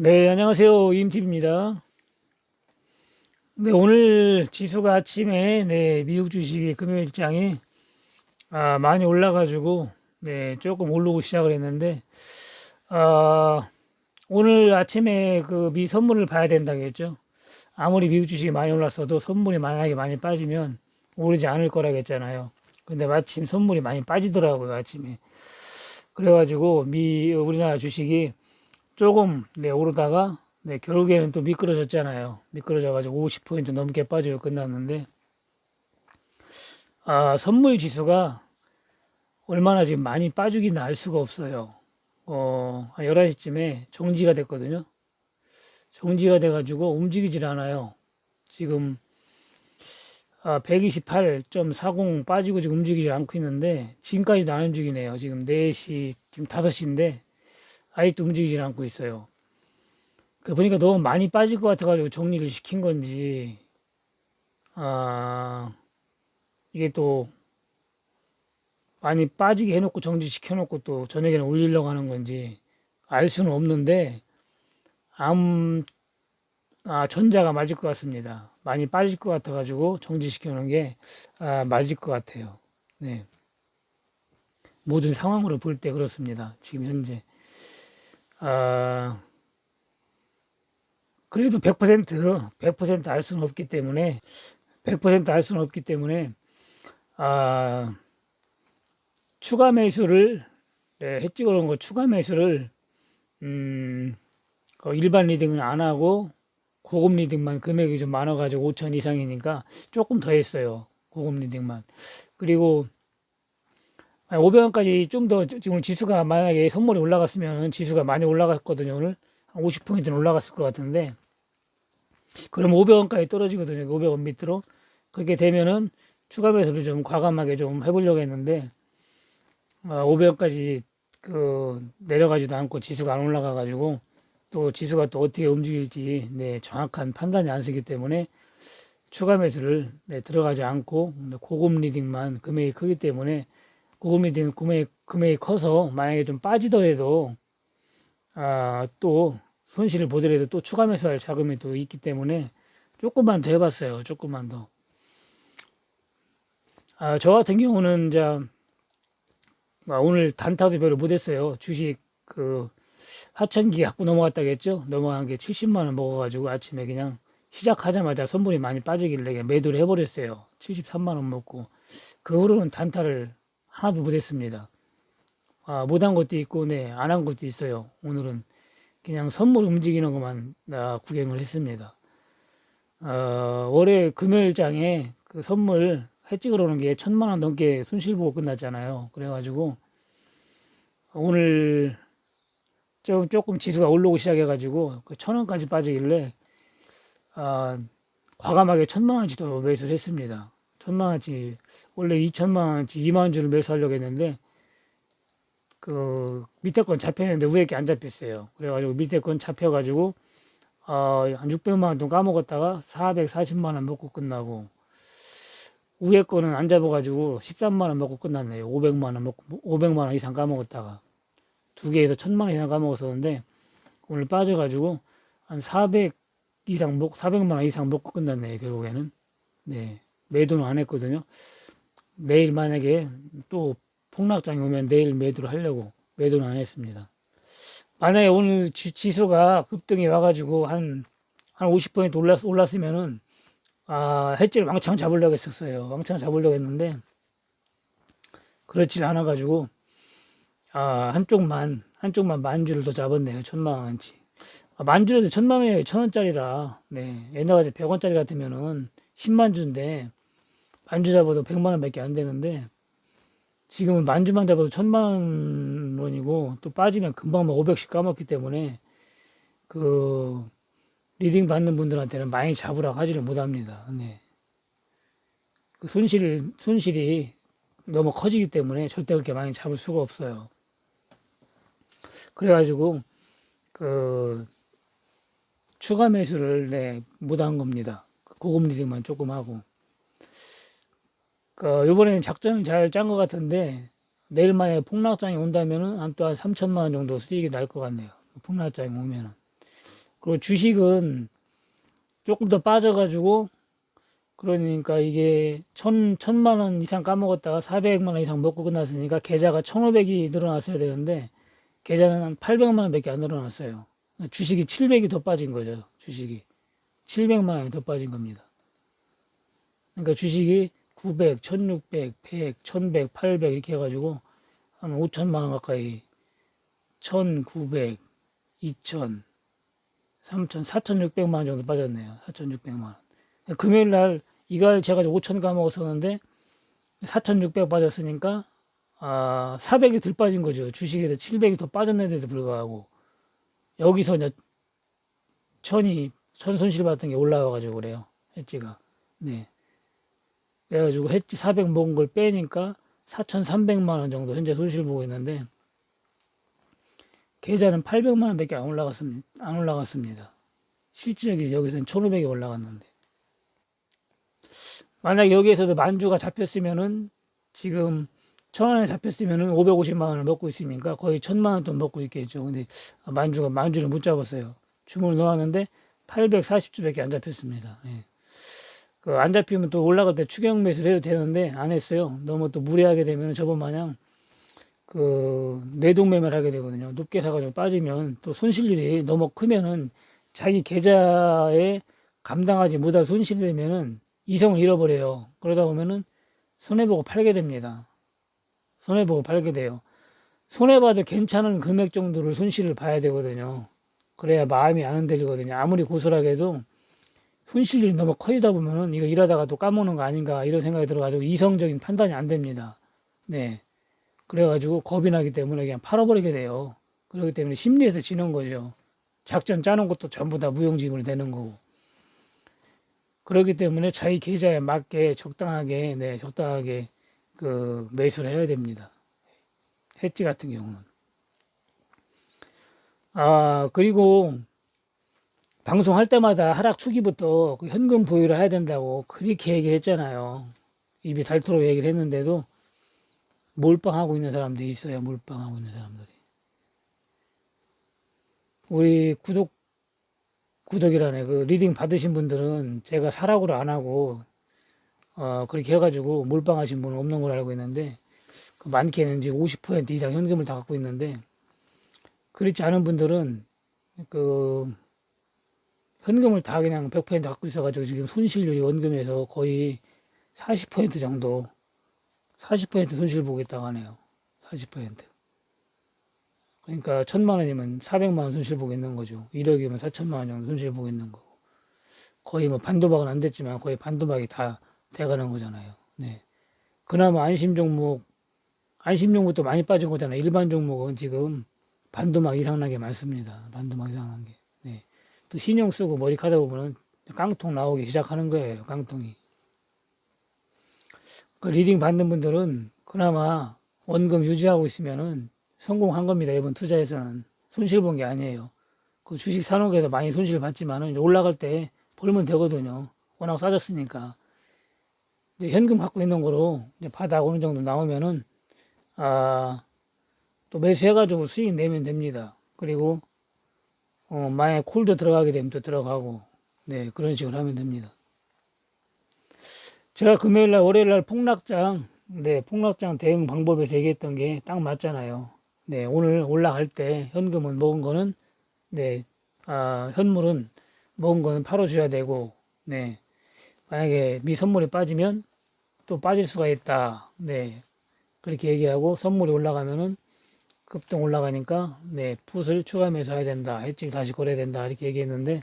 네, 안녕하세요. 임TV입니다. 네, 오늘 지수가 아침에 네, 미국 주식의 금요일장이 아, 많이 올라가지고 네, 조금 오르고 시작을 했는데 아, 오늘 아침에 그 미 선물을 봐야 된다겠죠. 아무리 미국 주식이 많이 올랐어도 선물이 만약에 많이 빠지면 오르지 않을 거라겠잖아요. 근데 마침 선물이 많이 빠지더라고요, 아침에. 그래가지고 미 우리나라 주식이 조금 네, 오르다가 네, 결국에는 또 미끄러졌잖아요. 미끄러져가지고 50포인트 넘게 빠지고 끝났는데 아, 선물 지수가 얼마나 지금 많이 빠지기는 알 수가 없어요. 어, 한 11시쯤에 정지가 됐거든요. 정지가 돼가지고 움직이질 않아요. 지금 아, 128.40 빠지고 지금 움직이지 않고 있는데 지금까지도 안 움직이네요. 지금 4시, 지금 5시인데 아직도 움직이질 않고 있어요. 그 보니까 너무 많이 빠질 것 같아가지고 정리를 시킨 건지, 아, 이게 또 많이 빠지게 해놓고 정지시켜놓고 또 저녁에는 올리려고 하는 건지 알 수는 없는데, 암, 아, 전자가 맞을 것 같습니다. 많이 빠질 것 같아가지고 정지시켜놓은 게, 아, 맞을 것 같아요. 네. 모든 상황으로 볼 때 그렇습니다. 지금 현재. 아, 그래도 100% 100%알 수는 없기 때문에 100%알 수는 없기 때문에 아, 추가 매수를 네, 해찍어 놓은 거 추가 매수를 음, 그 일반 리딩은 안 하고 고급 리딩만 금액이 좀 많아가지고 5천 이상이니까 조금 더 했어요. 고급 리딩만. 그리고 500원까지 좀 더 지금 지수가 만약에 선물이 올라갔으면 지수가 많이 올라갔거든요. 오늘 한 50포인트는 올라갔을 것 같은데. 그럼 500원까지 떨어지거든요. 500원 밑으로. 그렇게 되면은 추가 매수를 좀 과감하게 좀 해보려고 했는데 500원까지 그 내려가지도 않고 지수가 안 올라가 가지고 또 지수가 또 어떻게 움직일지 네, 정확한 판단이 안 서기 때문에 추가 매수를 네, 들어가지 않고 고급 리딩만 금액이 크기 때문에 고금이 된 금액, 금액이 커서 만약에 좀 빠지더라도 아, 또 손실을 보더라도 또 추가 매수할 자금이 또 있기 때문에 조금만 더 해봤어요. 조금만 더. 아, 저 같은 경우는 이제 아, 오늘 단타도 별로 못했어요. 주식 그 하천기 갖고 넘어갔다겠죠. 넘어간 게 70만 원 먹어가지고 아침에 그냥 시작하자마자 선물이 많이 빠지길래 매도를 해버렸어요. 73만 원 먹고 그 후로는 단타를 하나도 못했습니다. 아, 못한 것도 있고, 네, 안 한 것도 있어요. 오늘은 그냥 선물 움직이는 것만 아, 구경을 했습니다. 어, 올해 금요일장에 그 선물 해찍으러 오는 게 천만 원 넘게 손실 보고 끝났잖아요. 그래가지고 오늘 좀 조금 지수가 올라오기 시작해가지고 그 천 원까지 빠지길래 아, 과감하게 천만 원치도 매수를 했습니다. 천만 원치 원래 2천만 원치 2만 원치를 매수하려고 했는데 그 밑에 건 잡혔는데 위에 게 안 잡혔어요. 그래가지고 밑에 건 잡혀가지고 어, 한 600만 원 돈 까먹었다가 440만 원 먹고 끝나고 위에 거는 안 잡아가지고 13만 원 먹고 끝났네요. 500만 원 먹고 500만 원 이상 까먹었다가 두 개에서 1000만 원 이상 까먹었었는데 오늘 빠져가지고 한 400 이상 먹 400만 원 이상 먹고 끝났네요. 결국에는 네 매도는 안 했거든요. 내일 만약에 또 폭락장이 오면 내일 매도를 하려고 매도는 안 했습니다. 만약에 오늘 지, 지수가 급등이 와가지고 한, 한 50% 올랐, 올랐으면은, 아, 해지를 왕창 잡으려고 했었어요. 왕창 잡으려고 했는데, 그렇지 않아가지고, 아, 한쪽만, 한쪽만 만주를 더 잡았네요. 천만 원치. 아, 만주라도 천만 원에 천 원짜리라, 네. 옛날 같이 100원짜리 같으면은 10만 주인데, 만주 잡아도 100만 원 밖에 안 되는데 지금은 만주만 잡아도 1000만 원이고 또 빠지면 금방 막 500씩 까먹기 때문에 그 리딩 받는 분들한테는 많이 잡으라고 하지를 못합니다. 네. 그 손실 손실이 너무 커지기 때문에 절대 그렇게 많이 잡을 수가 없어요. 그래가지고 그 추가 매수를 네, 못한 겁니다. 고급 리딩만 조금 하고 그 이번에는 작전을 잘짠 것 같은데 내일 만에 폭락장이 온다면은 한 또 한 3천만 원 정도 수익이 날 것 같네요. 폭락장이 오면은 그리고 주식은 조금 더 빠져가지고 그러니까 이게 천, 천만 원 이상 까먹었다가 400만 원 이상 먹고 끝났으니까 계좌가 1500이 늘어났어야 되는데 계좌는 한 800만 원밖에 안 늘어났어요. 주식이 700이 더 빠진 거죠. 주식이 700만 원이 더 빠진 겁니다. 그러니까 주식이 900, 1600, 100, 1100, 800 이렇게 해가지고 한 5천만 원 가까이 1900, 2000, 3000, 4600만 원 정도 빠졌네요. 4600만 원. 금요일 날 이걸 제가 5천 까먹었었는데 4,600 빠졌으니까 아 400이 덜 빠진 거죠. 주식에서 700이 더 빠졌는데도 불구하고 여기서 이제 천이 천 손실 받던 게 올라와 가지고 그래요. 엣지가 네. 그래가지고 엣지 400 먹은 걸 빼니까 4,300만 원 정도 현재 손실 보고 있는데 계좌는 800만 원밖에 안 올라갔습니다. 안 올라갔습니다. 실질적이 여기서는 1,500이 올라갔는데 만약 여기에서도 만주가 잡혔으면은 지금 천 원에 잡혔으면은 550만 원을 먹고 있으니까 거의 천만 원 돈 먹고 있겠죠. 근데 만주가 만주를 못 잡았어요. 주문을 넣었는데 840주밖에 안 잡혔습니다. 예. 그 안 잡히면 또 올라갈 때 추경 매수를 해도 되는데 안 했어요. 너무 또 무리하게 되면 저번 마냥 그 내동매매를 하게 되거든요. 높게 사가지고 빠지면 또 손실률이 너무 크면은 자기 계좌에 감당하지 못할 손실이 되면은 이성을 잃어버려요. 그러다 보면은 손해보고 팔게 됩니다. 손해보고 팔게 돼요. 손해봐도 괜찮은 금액 정도를 손실을 봐야 되거든요. 그래야 마음이 안 흔들리거든요. 아무리 고스라게 해도 손실이 너무 커지다 보면은 이거 일하다가 또 까먹는 거 아닌가 이런 생각이 들어가지고 이성적인 판단이 안 됩니다. 네. 그래가지고 겁이 나기 때문에 그냥 팔아버리게 돼요. 그렇기 때문에 심리에서 지는 거죠. 작전 짜는 것도 전부 다 무용지물이 되는 거고. 그렇기 때문에 자기 계좌에 맞게 적당하게, 네, 적당하게 그 매수를 해야 됩니다. 해지 같은 경우는. 아, 그리고 방송할 때마다 하락 초기부터 그 현금 보유를 해야 된다고 그렇게 얘기를 했잖아요. 입이 닳도록 얘기를 했는데도 몰빵하고 있는 사람들이 있어요. 몰빵하고 있는 사람들이. 우리 구독 구독이라네 그 리딩 받으신 분들은 제가 사라고를 안 하고 어 그렇게 해가지고 몰빵하신 분은 없는 걸로 알고 있는데 그 많게는 이제 50% 이상 현금을 다 갖고 있는데 그렇지 않은 분들은 그 현금을 다 그냥 100% 갖고 있어가지고 지금 손실률이 원금에서 거의 40% 정도 40% 손실 보고 있다고 하네요. 40%. 그러니까 천만 원이면 400만 원 손실 보고 있는 거죠. 1억이면 4천만 원 정도 손실 보고 있는 거고. 거의 뭐 반도박은 안 됐지만 거의 반도박이 다 돼가는 거잖아요. 네. 그나마 안심 종목, 안심 종목도 많이 빠진 거잖아요. 일반 종목은 지금 반도막 이상나게 많습니다. 반도막 이상한 게. 네. 또 신용 쓰고 머리 카다 보면은 깡통 나오기 시작하는 거예요. 깡통이. 그 리딩 받는 분들은 그나마 원금 유지하고 있으면은 성공한 겁니다. 이번 투자에서는 손실 본 게 아니에요. 그 주식 산업에서 많이 손실 봤지만은 올라갈 때 벌면 되거든요. 워낙 싸졌으니까. 이제 현금 갖고 있는 거로 이제 바닥 어느 정도 나오면은 아, 또 매수해가지고 수익 내면 됩니다. 그리고 어, 만약 콜도 들어가게 되면 또 들어가고 네 그런 식으로 하면 됩니다. 제가 금요일날 월요일날 폭락장 네 폭락장 대응 방법에서 얘기했던 게 딱 맞잖아요. 네, 오늘 올라갈 때 현금은 먹은 거는 네, 아, 현물은 먹은 거는 팔아줘야 되고, 네, 만약에 미 선물이 빠지면 또 빠질 수가 있다. 네, 그렇게 얘기하고 선물이 올라가면은 급등 올라가니까 네, 풋을 추가 매수해야 된다. 해칭 다시 걸어야 된다. 이렇게 얘기했는데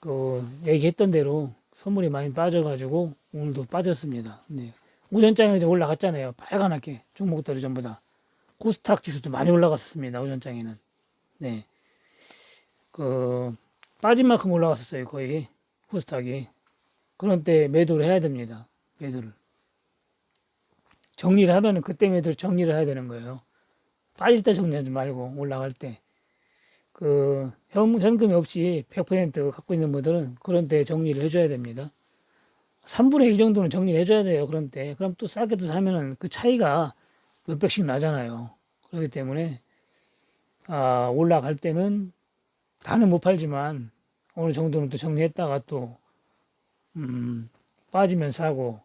그 얘기했던 대로 선물이 많이 빠져가지고 오늘도 빠졌습니다. 네. 우전장에 이제 올라갔잖아요. 빨간하게 종목들이 전부 다. 코스닥 지수도 많이 올라갔습니다. 오전장에는. 네. 그, 빠진 만큼 올라갔었어요. 거의. 코스닥이. 그런 때 매도를 해야 됩니다. 매도를. 정리를 하면은 그때 매도를 정리를 해야 되는 거예요. 빠질 때 정리하지 말고 올라갈 때. 그, 현, 현금이 없이 100% 갖고 있는 분들은 그런 때 정리를 해줘야 됩니다. 3분의 1 정도는 정리를 해줘야 돼요. 그런 때. 그럼 또 싸게 또 사면은 그 차이가 몇백씩 나잖아요. 그렇기 때문에 아, 올라갈 때는 다는 못 팔지만 어느 정도는 또 정리했다가 또 음, 빠지면 사고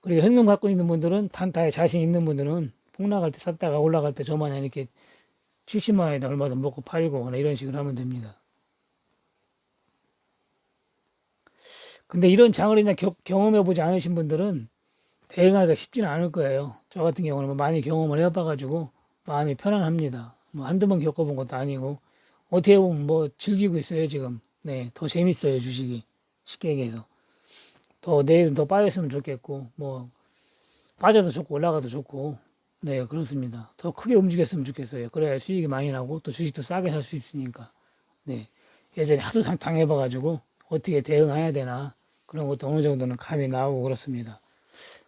그리고 현금 갖고 있는 분들은 단타에 자신 있는 분들은 폭락할 때 샀다가 올라갈 때 저마냥 이렇게 70만 원에다 얼마든 먹고 팔고 이런 식으로 하면 됩니다. 근데 이런 장을 이제 경험해 보지 않으신 분들은 대응하기가 쉽지는 않을 거예요. 저 같은 경우는 뭐 많이 경험을 해봐가지고 마음이 편안합니다. 뭐 한두 번 겪어본 것도 아니고 어떻게 보면 뭐 즐기고 있어요 지금. 네, 더 재밌어요 주식이 쉽게 얘기해서 더 내일은 더 빠졌으면 좋겠고 뭐 빠져도 좋고 올라가도 좋고 네 그렇습니다. 더 크게 움직였으면 좋겠어요. 그래야 수익이 많이 나고 또 주식도 싸게 살 수 있으니까. 네 예전에 하도 당- 당해봐가지고 어떻게 대응해야 되나 그런 것도 어느 정도는 감이 나오고 그렇습니다.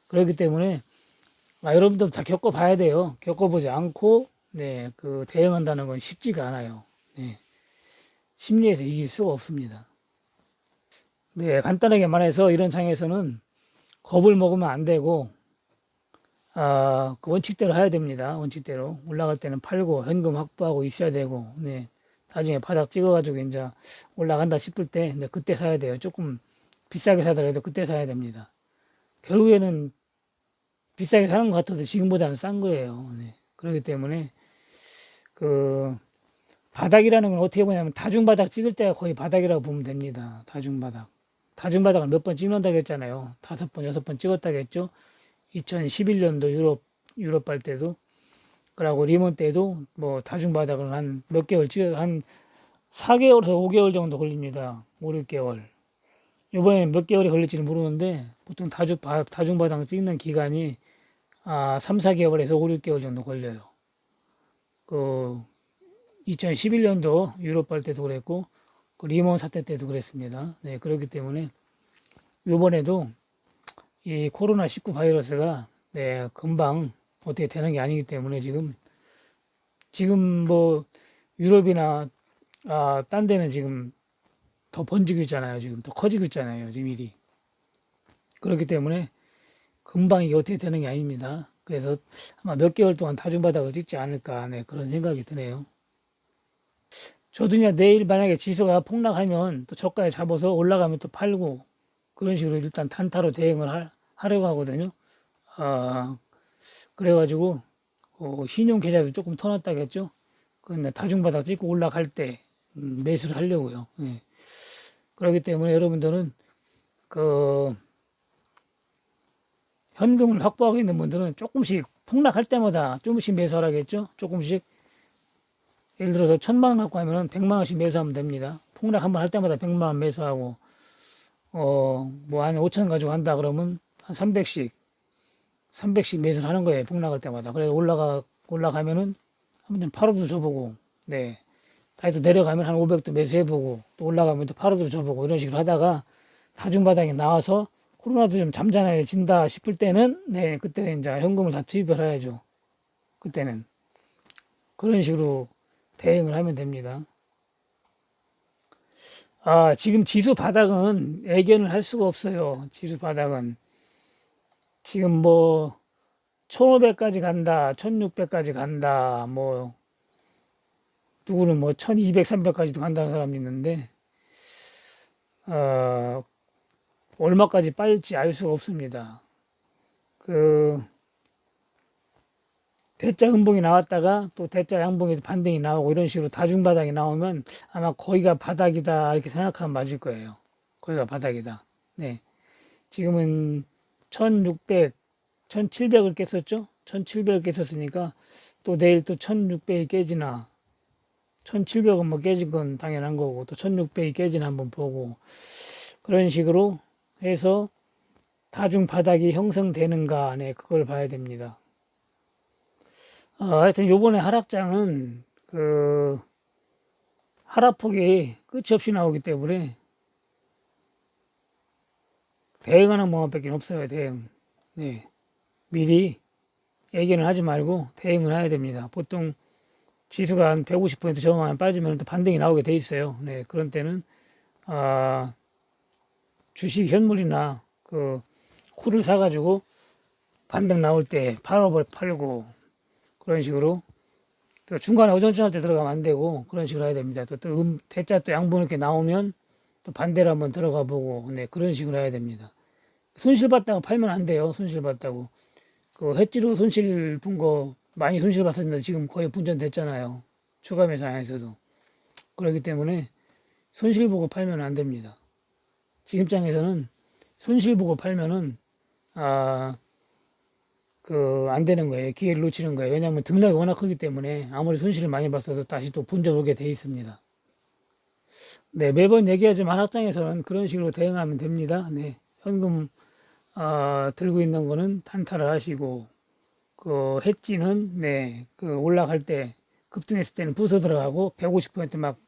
그렇기 때문에 아, 여러분들 다 겪어봐야 돼요. 겪어보지 않고 네, 그 대응한다는 건 쉽지가 않아요. 네, 심리에서 이길 수가 없습니다. 네, 간단하게 말해서 이런 장에서는 겁을 먹으면 안 되고 아, 그 원칙대로 해야 됩니다. 원칙대로 올라갈 때는 팔고 현금 확보하고 있어야 되고 네, 나중에 바닥 찍어가지고 이제 올라간다 싶을 때 네, 그때 사야 돼요. 조금 비싸게 사더라도 그때 사야 됩니다. 결국에는 비싸게 사는 것 같아도 지금보다는 싼 거예요. 네. 그렇기 때문에 그 바닥이라는 건 어떻게 보냐면 다중바닥 찍을 때가 거의 바닥이라고 보면 됩니다. 다중바닥. 다중바닥을 몇 번 찍는다고 했잖아요. 다섯 번, 여섯 번 찍었다고 했죠. 2011년도 유럽, 유럽발 때도. 그리고 리몬 때도 뭐 다중 바닥을 한 몇 개월 찍어, 한 4개월에서 5개월 정도 걸립니다. 5, 6개월. 이번에는 몇 개월이 걸릴지는 모르는데 보통 다중, 바, 다중 바닥 찍는 기간이 아, 3, 4개월에서 5, 6개월 정도 걸려요. 그 2011년도 유럽발 때도 그랬고 그 리먼 사태 때도 그랬습니다. 네, 그렇기 때문에 이번에도 이 코로나 19 바이러스가 네, 금방 어떻게 되는 게 아니기 때문에 지금 지금 뭐 유럽이나 아, 딴 데는 지금 더 번지고 있잖아요. 지금 더 커지고 있잖아요. 지금 일이. 그렇기 때문에 금방 이게 어떻게 되는 게 아닙니다. 그래서 아마 몇 개월 동안 다중바닥을 찍지 않을까 네, 그런 생각이 드네요. 저도 이제 내일 만약에 지수가 폭락하면 또 저가에 잡아서 올라가면 또 팔고 그런 식으로 일단 단타로 대응을 하, 하려고 하거든요. 아, 그래가지고 어, 신용 계좌도 조금 터놨다겠죠. 근데 다중바닥 찍고 올라갈 때 음, 매수를 하려고요. 네. 그렇기 때문에 여러분들은 그 현금을 확보하고 있는 분들은 조금씩 폭락할 때마다 조금씩 매수하라겠죠. 조금씩 예를 들어서 천만 원 갖고 하면은 백만 원씩 매수하면 됩니다. 폭락 한번 할 때마다 백만 원 매수하고 어뭐 한 오천 원 가지고 한다 그러면 한 300씩 300씩 매수를 하는 거예요. 폭락할 때마다. 그래서 올라가 올라가면은 한번 좀 팔아도 줘보고 네. 다시 또 내려가면 한 500도 매수해보고 또 올라가면 또 팔아도 줘보고 이런 식으로 하다가 다중바닥에 나와서 코로나도 좀 잠잠해진다 싶을 때는 네 그때는 이제 현금을 다 투입을 해야죠. 그때는 그런 식으로 대응을 하면 됩니다. 아 지금 지수 바닥은 애견을 할 수가 없어요. 지수 바닥은 지금 뭐 1500까지 간다, 1600까지 간다, 뭐 누구는 뭐 1200, 300까지도 간다는 사람이 있는데 어, 얼마까지 빠질지 알 수가 없습니다. 그 대자 음봉이 나왔다가 또 대자 양봉이 반등이 나오고 이런 식으로 다중 바닥이 나오면 아마 거기가 바닥이다 이렇게 생각하면 맞을 거예요. 거기가 바닥이다. 네. 지금은 1600, 1700을 깼었죠? 1700을 깼었으니까 또 내일 또 1600이 깨지나 1700은 뭐 깨진 건 당연한 거고 또 1600이 깨진 한번 보고 그런 식으로 해서 다중 바닥이 형성되는가 네 그걸 봐야 됩니다. 어, 하여튼 요번에 하락장은 그 하락폭이 끝이 없이 나오기 때문에 대응하는 방법밖에 없어요 대응. 네. 미리 예견을 하지 말고 대응을 해야 됩니다. 보통 지수가 한 150% 저만 빠지면 또 반등이 나오게 돼 있어요. 네 그런 때는 아 주식 현물이나 그 쿨을 사가지고 반등 나올 때 팔아버 팔고 그런 식으로 또 중간에 어정쩡할 때 들어가면 안 되고 그런 식으로 해야 됩니다. 또, 또 음, 대자 또 양분 이렇게 나오면 또 반대로 한번 들어가 보고 네 그런 식으로 해야 됩니다. 손실 봤다고 팔면 안 돼요. 손실 봤다고 그 해지로 손실 본 거 많이 손실 봤었는데 지금 거의 분전됐잖아요. 추가 매상에서도 그렇기 때문에 손실 보고 팔면 안 됩니다. 지금장에서는 손실 보고 팔면은 아 그 안 되는 거예요. 기회를 놓치는 거예요. 왜냐하면 등락이 워낙 크기 때문에 아무리 손실을 많이 봤어도 다시 또 본전 오게 돼 있습니다. 네, 매번 얘기하지만 학장에서는 그런 식으로 대응하면 됩니다. 네, 현금 아, 들고 있는 거는 단타를 하시고 그 해지는 네, 그 올라갈 때 급등했을 때는 부서 들어가고 150%막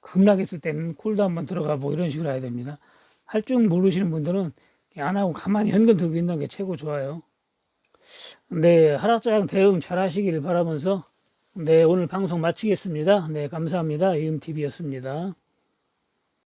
급락했을 때는 콜도 한번 들어가고 이런 식으로 해야 됩니다. 할 줄 모르시는 분들은 안 하고 가만히 현금 들고 있는 게 최고 좋아요. 네, 하락장 대응 잘 하시길 바라면서 네, 오늘 방송 마치겠습니다. 네, 감사합니다. 이음TV였습니다.